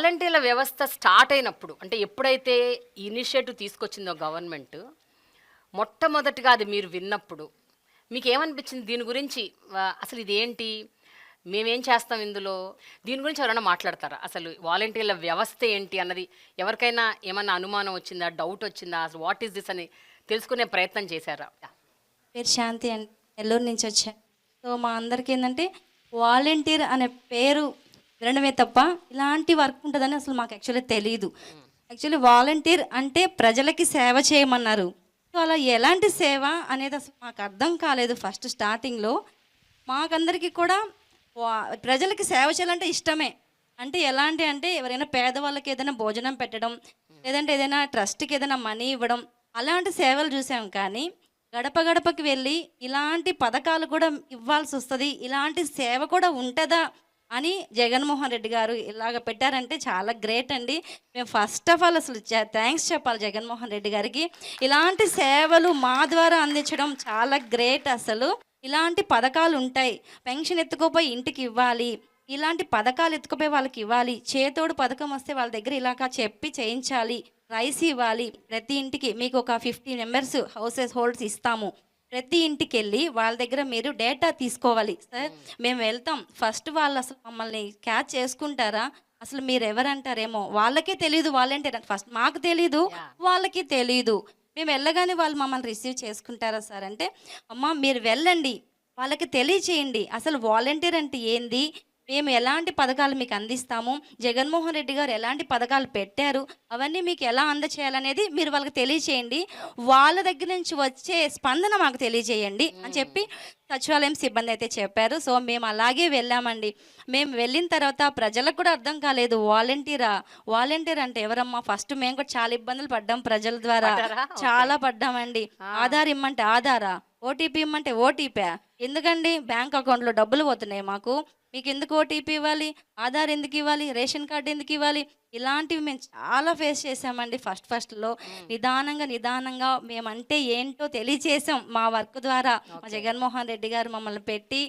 వాలంటీర్ల వ్యవస్థ స్టార్ట్ అయినప్పుడు అంటే ఎప్పుడైతే ఇనిషియేటివ్ తీసుకొచ్చిందో గవర్నమెంట్ మొట్టమొదటిగా అది మీరు విన్నప్పుడు మీకు ఏమనిపించింది దీని గురించి అసలు ఇది ఏంటి మేమేం చేస్తాం ఇందులో? దీని గురించి ఎవరైనా మాట్లాడతారా? అసలు వాలంటీర్ల వ్యవస్థ ఏంటి అన్నది ఎవరికైనా ఏమన్నా అనుమానం వచ్చిందా? డౌట్ వచ్చిందా? అసలు వాట్ ఈస్ దిస్ అని తెలుసుకునే ప్రయత్నం చేశారా? పేరు శాంతి అండి. నెల్లూరు నుంచి వచ్చాను సో మా అందరికీ ఏంటంటే వాలంటీర్ అనే పేరు వినడమే తప్ప ఇలాంటి వర్క్ ఉంటుందని అసలు మాకు యాక్చువల్లీ తెలియదు యాక్చువల్లీ వాలంటీర్ అంటే ప్రజలకి సేవ చేయమన్నారు. అలా ఎలాంటి సేవ అనేది అసలు మాకు అర్థం కాలేదు ఫస్ట్ స్టార్టింగ్లో మాకందరికీ కూడా వా- ప్రజలకి సేవ చేయాలంటే ఇష్టమే. అంటే ఎలాంటి అంటే ఎవరైనా పేదవాళ్ళకి ఏదైనా భోజనం పెట్టడం లేదంటే ఏదైనా ట్రస్ట్కి ఏదైనా మనీ ఇవ్వడం అలాంటి సేవలు చూసాం కానీ గడప గడపకి వెళ్ళి ఇలాంటి పథకాలు కూడా ఇవ్వాల్సి వస్తుంది ఇలాంటి సేవ కూడా ఉంటుందా అని జగన్మోహన్ రెడ్డి గారు ఇలాగ పెట్టారంటే చాలా గ్రేట్ అండి. మేము ఫస్ట్ ఆఫ్ ఆల్ అసలు థ్యాంక్స్ చెప్పాలి జగన్మోహన్ రెడ్డి గారికి. ఇలాంటి సేవలు మా ద్వారా అందించడం చాలా గ్రేట్ అసలు. ఇలాంటి పథకాలు ఉంటాయి. పెన్షన్ ఎత్తుకోపోయి ఇంటికి ఇవ్వాలి. ఇలాంటి పథకాలు ఎత్తుకుపోయి వాళ్ళకి ఇవ్వాలి. చేతోడు పథకం వస్తే వాళ్ళ దగ్గర ఇలాగా చెప్పి చేయించాలి. రైస్ ఇవ్వాలి. ప్రతి ఇంటికి మీకు ఒక ఫిఫ్టీ మెంబర్స్ హౌసెస్ హోల్డ్స్ ఇస్తాము. ప్రతి ఇంటికి వెళ్ళి వాళ్ళ దగ్గర మీరు డేటా తీసుకోవాలి. సార్ మేము. వెళ్తాం. ఫస్ట్ వాళ్ళు అసలు మమ్మల్ని క్యాచ్ చేసుకుంటారా? అసలు మీరు ఎవరంటారేమో. వాళ్ళకే తెలియదు వాలంటీర్ ఫస్ట్ మాకు తెలీదు వాళ్ళకి తెలీదు. మేము వెళ్ళగానే వాళ్ళు మమ్మల్ని రిసీవ్ చేసుకుంటారా సార్? అంటే అమ్మ మీరు వెళ్ళండి. వాళ్ళకి తెలియచేయండి. అసలు వాలంటీర్ అంటే ఏంది? మేము ఎలాంటి పథకాలు మీకు అందిస్తాము? జగన్మోహన్ రెడ్డి గారు ఎలాంటి పథకాలు పెట్టారు? అవన్నీ మీకు ఎలా అందచేయాలనేది మీరు వాళ్ళకి తెలియచేయండి. వాళ్ళ దగ్గర నుంచి వచ్చే స్పందన మాకు తెలియజేయండి అని చెప్పి సచివాలయం సిబ్బంది అయితే చెప్పారు. సో మేము అలాగే వెళ్ళామండి. మేము వెళ్ళిన తర్వాత ప్రజలకు కూడా అర్థం కాలేదు. వాలంటీరా? వాలంటీర్ అంటే ఎవరమ్మా? ఫస్ట్ మేము కూడా చాలా ఇబ్బందులు పడ్డాం ప్రజల ద్వారా? చాలా పడ్డామండి. ఆధార్ ఇమ్మంటే ఆధారా? ఓటీపీ ఇమ్మంటే ఓటీపీ ఎందుకండి? బ్యాంక్ అకౌంట్లో డబ్బులు పోతున్నాయి మాకు. మీకు ఎందుకు ఓటీపీ ఇవ్వాలి? ఆధార్ ఎందుకు ఇవ్వాలి? రేషన్ కార్డు ఎందుకు ఇవ్వాలి? ఇలాంటివి మేము చాలా ఫేస్ చేసామండి ఫస్ట్ ఫస్ట్లో. నిదానంగా నిదానంగా మేమంటే ఏంటో తెలియచేసాం మా వర్క్ ద్వారా. మా జగన్మోహన్ రెడ్డి గారు మమ్మల్ని పెట్టి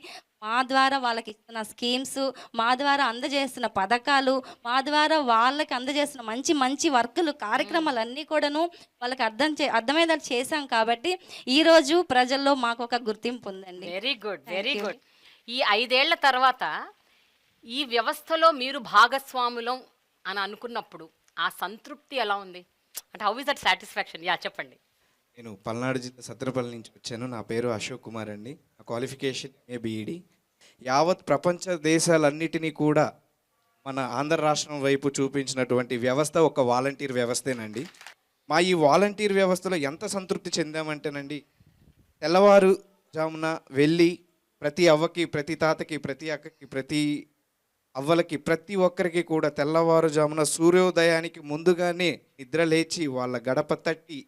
మా ద్వారా వాళ్ళకి ఇస్తున్న స్కీమ్స్ మా ద్వారా అందజేస్తున్న పథకాలు మా ద్వారా వాళ్ళకి అందజేస్తున్న మంచి మంచి వర్కులు కార్యక్రమాలన్నీ కూడాను వాళ్ళకి అర్థం చే అర్థమయ్యేలా చేశాం కాబట్టి ఈరోజు ప్రజల్లో మాకు ఒక గుర్తింపు ఉందండి. Very good very good. ఈ ఐదేళ్ళ తర్వాత ఈ వ్యవస్థలో మీరు భాగస్వాములం అని అనుకున్నప్పుడు ఆ సంతృప్తి ఎలా ఉంది? అంటే how is that satisfaction yeah చెప్పండి. నేను పల్నాడు జిల్లా సత్రపల్లి నుంచి వచ్చాను. నా పేరు అశోక్ కుమార్ అండి. నా క్వాలిఫికేషన్ బీఈడి e, యావత్ ప్రపంచ దేశాలన్నిటినీ కూడా మన ఆంధ్ర రాష్ట్రం వైపు చూపించినటువంటి వ్యవస్థ ఒక వాలంటీర్ వ్యవస్థేనండి. మా ఈ వాలంటీర్ వ్యవస్థలో ఎంత సంతృప్తి చెందామంటేనండి తెల్లవారు జామున వెళ్ళి ప్రతి అవ్వకి ప్రతి తాతకి ప్రతి అక్కకి ప్రతి అవ్వలకి ప్రతి ఒక్కరికి కూడా తెల్లవారుజామున సూర్యోదయానికి ముందుగానే నిద్ర లేచి వాళ్ళ గడప తట్టి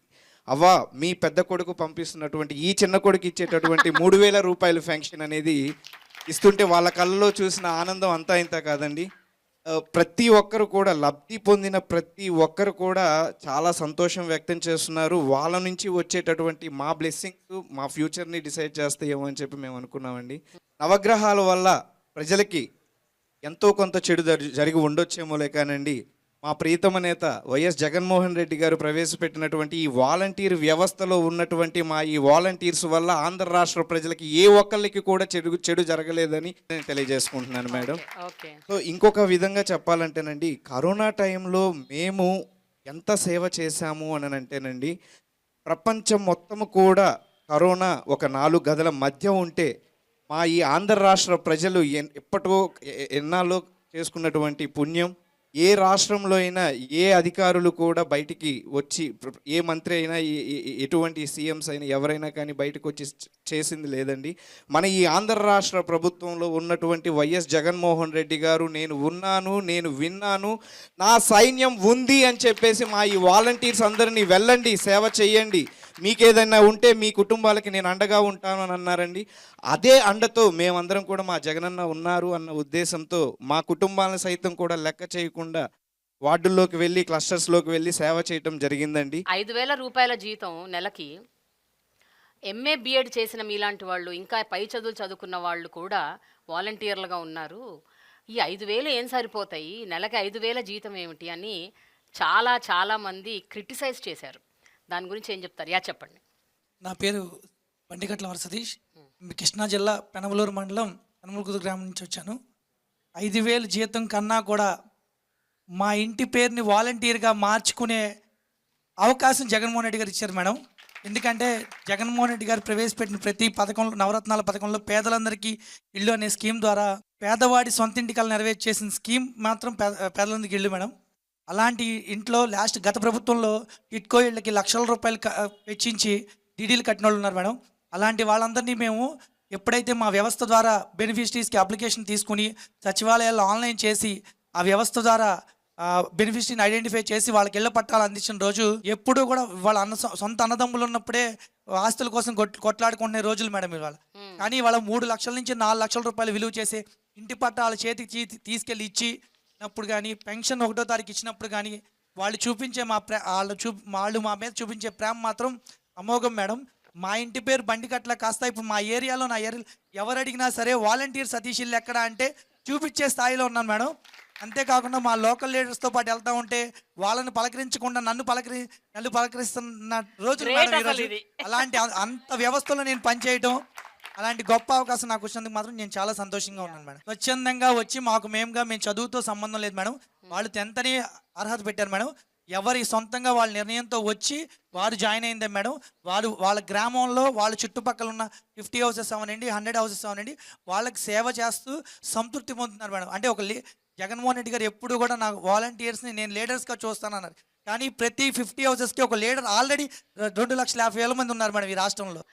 అవ్వ మీ పెద్ద కొడుకు పంపిస్తున్నటువంటి ఈ చిన్న కొడుకు ఇచ్చేటటువంటి మూడు వేల రూపాయల ఫెన్షన్ అనేది ఇస్తుంటే వాళ్ళ కళ్ళలో చూసిన ఆనందం అంతా ఇంత కాదండి? ప్రతి ఒక్కరు కూడా లబ్ధి పొందిన ప్రతి ఒక్కరు కూడా చాలా సంతోషం వ్యక్తం చేస్తున్నారు. వాళ్ళ నుంచి వచ్చేటటువంటి మా బ్లెస్సింగ్స్ మా ఫ్యూచర్ని డిసైడ్ చేస్తాయేమో అని చెప్పి మేము అనుకున్నామండి. నవగ్రహాల వల్ల ప్రజలకి ఎంతో కొంత చెడు జరిగి ఉండొచ్చేమోలే కానండి మా ప్రీతమ నేత వైఎస్ జగన్మోహన్ రెడ్డి గారు ప్రవేశపెట్టినటువంటి ఈ వాలంటీర్ వ్యవస్థలో ఉన్నటువంటి మా ఈ వాలంటీర్స్ వల్ల ఆంధ్ర రాష్ట్ర ప్రజలకి ఏ ఒక్కళ్ళకి కూడా చెడు చెడు జరగలేదని నేను తెలియజేసుకుంటున్నాను మేడం. సో ఇంకొక విధంగా చెప్పాలంటేనండి కరోనా టైంలో మేము ఎంత సేవ చేశాము అని అంటేనండి ప్రపంచం మొత్తము కూడా కరోనా ఒక నాలుగు గదుల మధ్య ఉంటే మా ఈ ఆంధ్ర రాష్ట్ర ప్రజలు ఎన్- ఎప్పటో ఎ- ఎన్నాళ్ళో చేసుకున్నటువంటి పుణ్యం ఏ రాష్ట్రంలో అయినా ఏ అధికారులు కూడా బయటికి వచ్చి ఏ మంత్రి అయినా ఏ- ఎటువంటి సీఎంస్ అయినా ఎవరైనా కానీ బయటకు వచ్చి చేసింది లేదండి. మన ఈ ఆంధ్ర రాష్ట్ర ప్రభుత్వంలో ఉన్నటువంటి వైఎస్ జగన్మోహన్ రెడ్డి గారు నేను ఉన్నాను నేను విన్నాను నా సైన్యం ఉంది అని చెప్పేసి మా ఈ వాలంటీర్స్ అందరినీ వెళ్ళండి సేవ చేయండి. మీకేదైనా ఉంటే మీ కుటుంబాలకి నేను అండగా ఉంటాను అని అన్నారండి. అదే అండతో మేమందరం కూడా మా జగనన్న ఉన్నారు అన్న ఉద్దేశంతో మా కుటుంబాలను సైతం కూడా లెక్క చేయకుండా వార్డుల్లోకి వెళ్ళి క్లస్టర్స్లోకి వెళ్ళి సేవ చేయటం జరిగిందండి. ఐదు వేల రూపాయల జీతం నెలకి ఎంఏ బిఎడ్ చేసిన మీలాంటి వాళ్ళు ఇంకా పై చదువులు చదువుకున్న వాళ్ళు కూడా వాలంటీర్లుగా ఉన్నారు. ఈ ఐదు వేలు ఏం సరిపోతాయి? నెలకి ఐదు వేల జీతం ఏమిటి అని చాలా చాలామంది క్రిటిసైజ్ చేశారు. దాని గురించి ఏం చెప్తారు? యా చెప్పండి. నా పేరు బండిగట్ల వరసతీష్ కృష్ణా జిల్లా పెనమలూరు మండలం పెనమలకుదు గ్రామం నుంచి వచ్చాను. ఐదు వేలు జీతం కన్నా కూడా మా ఇంటి పేరుని వాలంటీర్గా మార్చుకునే అవకాశం జగన్మోహన్ రెడ్డి గారు ఇచ్చారు మేడం. ఎందుకంటే జగన్మోహన్ రెడ్డి గారు ప్రవేశపెట్టిన ప్రతి పథకంలో నవరత్నాల పథకంలో పేదలందరికీ ఇల్లు అనే స్కీమ్ ద్వారా పేదవాడి సొంత ఇంటికలు నెరవేర్చేసిన స్కీమ్ మాత్రం పేద పేదలందరికీ ఇల్లు మేడం. అలాంటి ఇంట్లో లాస్ట్ గత ప్రభుత్వంలో టిట్కో ఇళ్ళకి లక్షల రూపాయలు వెచ్చించి డీడీలు కట్టిన వాళ్ళు ఉన్నారు మేడం. అలాంటి వాళ్ళందరినీ మేము ఎప్పుడైతే మా వ్యవస్థ ద్వారా బెనిఫిషరీస్కి అప్లికేషన్ తీసుకుని సచివాలయాల్లో ఆన్లైన్ చేసి ఆ వ్యవస్థ ద్వారా బెనిఫిషరీని ఐడెంటిఫై చేసి వాళ్ళకి ఇళ్ళ పట్టాలు అందించిన రోజు ఎప్పుడూ కూడా వాళ్ళ అన్న సొంత అన్నదమ్ములు ఉన్నప్పుడే ఆస్తుల కోసం కొట్ కొట్లాడుకునే రోజులు మేడం ఇవాళ. కానీ వాళ్ళ మూడు లక్షల నుంచి నాలుగు లక్షల రూపాయలు విలువ చేసే ఇంటి పట్టాల చేతికి తీసుకెళ్ళి ఇచ్చి ఇచ్చినప్పుడు కానీ పెన్షన్ ఒకటో తారీఖు ఇచ్చినప్పుడు కానీ వాళ్ళు చూపించే మా ప్రే వాళ్ళు చూ వాళ్ళు మా మీద చూపించే ప్రేమ మాత్రం అమోఘం మేడం మా ఇంటి పేరు బండికట్ల కాస్త ఇప్పుడు మా ఏరియాలో నా ఏరియా ఎవరు అడిగినా సరే వాలంటీర్ సతీష్ ఇల్లు ఎక్కడ అంటే చూపించే స్థాయిలో ఉన్నాను మేడం అంతేకాకుండా మా లోకల్ లీడర్స్తో పాటు వెళ్తా ఉంటే వాళ్ళని పలకరించకుండా నన్ను పలకరి నన్ను పలకరిస్తున్న. ఇది. అలాంటి అంత వ్యవస్థలో నేను పనిచేయటం అలాంటి గొప్ప అవకాశం నాకు వచ్చినందుకు మాత్రం నేను చాలా సంతోషంగా ఉన్నాను మేడం. స్వచ్ఛందంగా వచ్చి మాకు మేముగా మేము చదువుతో సంబంధం లేదు మేడం. వాళ్ళు టెన్త్ అని అర్హత పెట్టారు మేడం. ఎవరి సొంతంగా వాళ్ళ నిర్ణయంతో వచ్చి వారు జాయిన్ అయిందే మేడం. వారు వాళ్ళ గ్రామంలో వాళ్ళ చుట్టుపక్కల ఉన్న ఫిఫ్టీ హౌసెస్ అవనండి హండ్రెడ్ హౌసెస్ అవనండి వాళ్ళకి సేవ చేస్తూ సంతృప్తి పొందుతున్నారు మేడం. అంటే ఒక జగన్మోహన్ రెడ్డి గారు ఎప్పుడు కూడా నాకు వాలంటీర్స్ని నేను లీడర్స్గా చూస్తానన్నారు. కానీ ప్రతి ఫిఫ్టీ హౌసెస్కి ఒక లీడర్ ఆల్రెడీ రెండు లక్షల యాభై వేల మంది ఉన్నారు మేడం ఈ రాష్ట్రంలో.